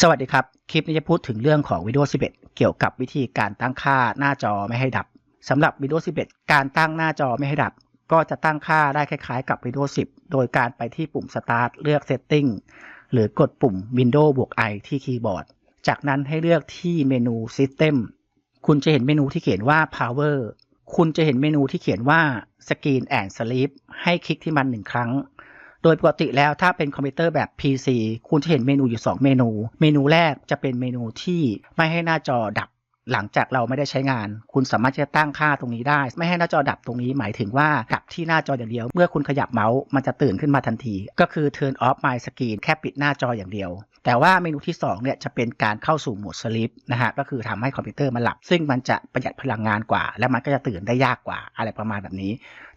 สวัสดีครับ คลิปนี้จะพูดถึงเรื่องของ Windows 11 เกี่ยวกับวิธีการตั้งค่าหน้าจอไม่ให้ดับสำหรับ Windows 11 การตั้งหน้าจอไม่ให้ดับ ก็จะตั้งค่าได้คล้ายๆ กับ Windows 10 โดยการไปที่ปุ่ม Start เลือก Setting หรือกดปุ่ม Windows บวก i ที่คีย์บอร์ด จากนั้นให้เลือกที่เมนู System คุณจะเห็นเมนูที่เขียนว่า Power คุณจะเห็นเมนูที่เขียนว่า Screen and Sleep ให้คลิกที่มันหนึ่งครั้ง โดยปกติแล้วถ้าเป็นคอมพิวเตอร์แบบ PC คุณจะเห็นเมนูอยู่ 2 เมนู เมนูแรกจะเป็นเมนูที่ไม่ให้หน้าจอดับหลังจากเราไม่ได้ใช้งาน คุณสามารถจะตั้งค่าตรงนี้ได้ ไม่ให้หน้าจอดับตรงนี้หมายถึงว่าดับที่หน้าจออย่างเดียว เมื่อคุณขยับเมาส์มันจะตื่นขึ้นมาทันที ก็คือ turn off my screen แค่ปิดหน้าจออย่างเดียว แต่ว่าเมนูที่2เนี่ยจะเป็นการเข้าสู่โหมด sleep นะฮะก็คือทำให้คอมพิวเตอร์มันหลับ ซึ่งมันจะประหยัดพลังงานกว่า และมันก็จะตื่นได้ยากกว่าอะไรประมาณแบบนี้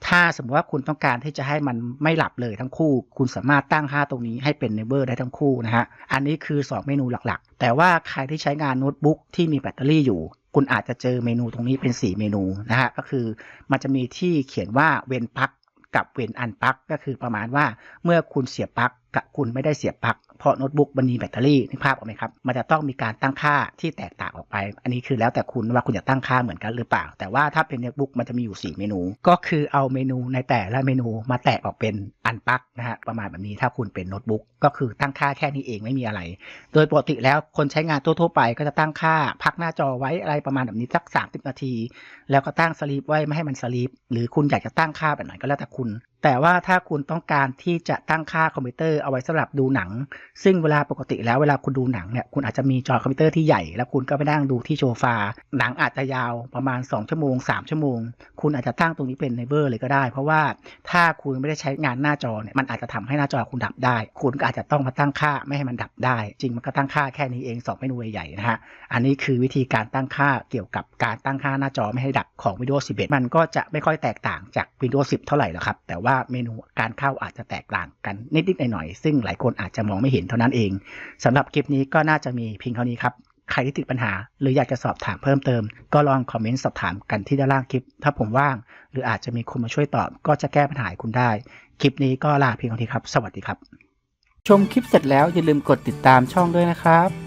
ถ้าสมมติว่าคุณต้องการที่จะให้มันไม่หลับเลยทั้งคู่ คุณสามารถตั้งค่าตรงนี้ให้เป็น never ได้ทั้งคู่นะฮะอันนี้คือ 2 เมนูหลักๆ แต่ว่าใครที่ใช้งานโน้ตบุ๊กที่มีแบตเตอรี่อยู่คุณอาจจะเจอเมนูตรงนี้เป็น 4 เมนูนะฮะก็คือมันจะมีที่เขียนว่าเว้นปลั๊กกับเว้นอันปลั๊กก็คือประมาณว่าเมื่อคุณเสียบปลั๊ก คุณไม่ได้เสียบปลั๊กเพราะโน้ตบุ๊กมันมีแบตเตอรี่นึกภาพออกไหมครับ มันจะต้องมีการตั้งค่าที่แตกต่างออกไป อันนี้คือแล้วแต่คุณว่าคุณจะตั้งค่าเหมือนกันหรือเปล่า แต่ว่าถ้าเป็นโน้ตบุ๊กมันจะมีอยู่ 4 เมนู ก็คือเอาเมนูในแต่ละเมนูมาแตกออกเป็นอันปลั๊กนะฮะประมาณแบบนี้ถ้าคุณเป็นโน้ตบุ๊กก็คือตั้งค่าแค่นี้เองไม่มีอะไร โดยปกติแล้วคนใช้งานทั่วๆไปก็จะตั้งค่าพักหน้าจอไว้อะไรประมาณแบบนี้สัก 30 นาที แล้วก็ตั้งสลีปไว้ไม่ให้มันสลีปหรือคุณอยากจะตั้งค่าแบบไหนก็แล้วแต่คุณแต่ว่าถ้าคุณต้องการที่จะตั้งค่าคอมพิวเตอร์เอาไว้สำหรับดูหนัง ซึ่งเวลาปกติแล้วเวลาคุณดูหนังเนี่ยคุณอาจจะมีจอคอมพิวเตอร์ที่ใหญ่ แล้วคุณก็ไปนั่งดูที่โซฟา หนังอาจจะยาวประมาณ 2 ชั่วโมง 3 ชั่วโมง คุณอาจจะตั้งตรงนี้เป็นเนเบอร์เลยก็ได้ เพราะว่าถ้าคุณไม่ได้ใช้งานหน้าจอเนี่ยมันอาจจะทำให้หน้าจอคุณดับได้ คุณก็อาจจะต้องมาตั้งค่าไม่ให้มันดับได้ จริงมันก็ตั้งค่าแค่นี้เอง2เมนูใหญ่นะฮะอันนี้คือวิธีการตั้งค่าเกี่ยวกับการตั้งค่าหน้าจอไม่ให้ดับของ Windows 11 มันก็จะไม่ค่อยแตกต่างจาก Windows 10 เท่าไหร่หรอกครับแต่ว่าเมนูการเข้าอาจจะแตกต่างกันนิดๆหน่อยๆซึ่งหลายคนอาจจะมองไม่เห็นเท่านั้นเองสำหรับคลิปนี้ก็น่าจะมีเพียงเท่านี้ครับใครที่ติดปัญหา หรืออยากจะสอบถามเพิ่มเติม ก็ลองคอมเมนต์สอบถามกันที่ด้านล่างคลิป ถ้าผมว่าง หรืออาจจะมีคนมาช่วยตอบ ก็จะแก้ปัญหาคุณได้ คลิปนี้ก็ลาเพียงเท่านี้ครับ สวัสดีครับ ชมคลิปเสร็จแล้วอย่าลืมกดติดตามช่องด้วยนะครับ